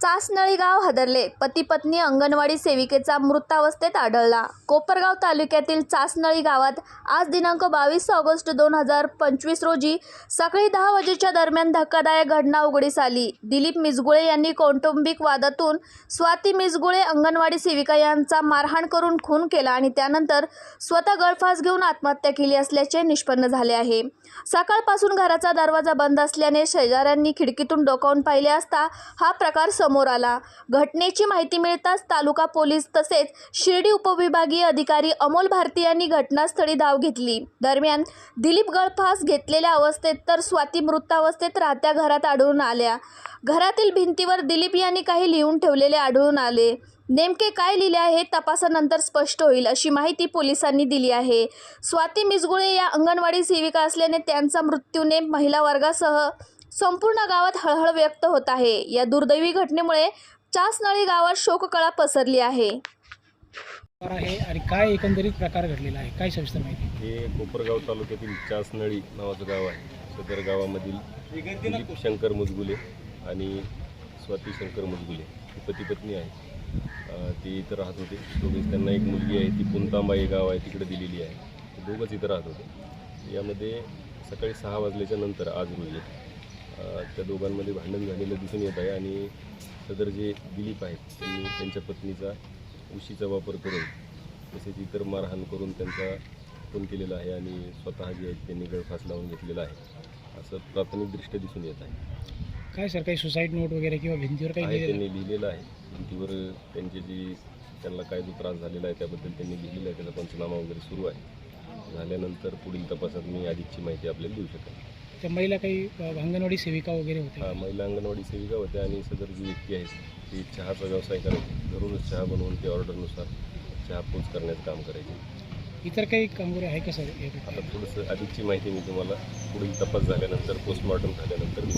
चासनळी गाव हादरले. पती पत्नी अंगणवाडी सेविकेचा मृतावस्थेत आढळला. कोपरगाव तालुक्यातील चासनळी गावात आज दिनांक बावीस ऑगस्ट दोन हजार पंचवीस रोजी सकाळी दहा वाजेच्या दरम्यान धक्कादायक घटना उघडीस आली. दिलीप मिसगुळे यांनी कौटुंबिक वादातून स्वाती मिसगुळे अंगणवाडी सेविका यांचा मारहाण करून खून केला आणि त्यानंतर स्वतः गळफास घेऊन आत्महत्या केली असल्याचे निष्पन्न झाले आहे. सकाळपासून घराचा दरवाजा बंद असल्याने शेजाऱ्यांनी खिडकीतून डोकावून पाहिले असता हा प्रकार समोर आला. घटनेची माहिती मिळताच तालुका पोलीस तसेच शिर्डी उपविभागीय अधिकारी अमोल भारती यांनी घटनास्थळी धाव घेतली. दरम्यान दिलीप गळफास घेतलेल्या अवस्थेत तर स्वाती मृतावस्थेत राहत्या घरात आढळून आल्या. घरातील भिंतीवर दिलीप यांनी काही लिहून ठेवलेले आढळून आले. नेमके काय लिहिले आहे हे तपासानंतर स्पष्ट होईल अशी माहिती पोलिसांनी दिली आहे. स्वाती मिसगुळे या अंगणवाडी सेविका असल्याने त्यांचा मृत्यूने महिला वर्गासह संपूर्ण गावात हळहळ व्यक्त होत आहे. या दुर्दैवी घटनेमुळे चासनळी गावात शोककळा पसरली आहे. आणि काय एकंदरीत प्रकार घडलेला आहे? काय सविस्तर माहिती हे कोपरगाव तालुक्यातील चासनळी नावाचं गाव आहे. सदर गावामधील दिलीप शंकर मुजगुले आणि स्वाती शंकर मुजगुले ही पती पत्नी आहे ते इथं राहत होते. दोघेच त्यांना एक मुलगी आहे. ती पुंतांबाई गाव आहे. तिकडे दिलेली आहे. ते दोघंच इथं राहत होते. यामध्ये सकाळी सहा वाजल्याच्या नंतर आज रोजी त्या दोघांमध्ये भांडण झालेलं दिसून येत आहे आणि सदर जे दिलीप आहेत त्यांनी त्यांच्या पत्नीचा उशीचा वापर करून तसेच इतर मारहाण करून त्यांचा खून केलेला आहे आणि स्वतः जे आहेत त्यांनी गळफास लावून घेतलेला आहे असं प्राथमिकदृष्ट्या दिसून येत आहे. काय सर काही सुसाईड नोट वगैरे किंवा भिंतीवर काही त्यांनी लिहिलेलं आहे. भिंतीवर त्यांची जी त्यांना काय जो त्रास झालेला आहे त्याबद्दल त्यांनी लिहिलेलं आहे त्याचा पंचनामा वगैरे सुरू आहे. झाल्यानंतर पुढील तपासात मी अधिकची माहिती आपल्याला देऊ शकेन. त्या महिला काही अंगणवाडी सेविका वगैरे होते हा महिला अंगणवाडी सेविका होत्या आणि सदर जी व्यक्ती आहे ती चहाचा व्यवसाय करायची घरूनच चहा बनवून ते ऑर्डरनुसार चहा पोच करण्याचं काम करायचे इतर काही कामगार आहे का सर? आता थोडंसं अधिकची माहिती मी तुम्हाला पुढील तपास झाल्यानंतर पोस्टमॉर्टम झाल्यानंतर मी.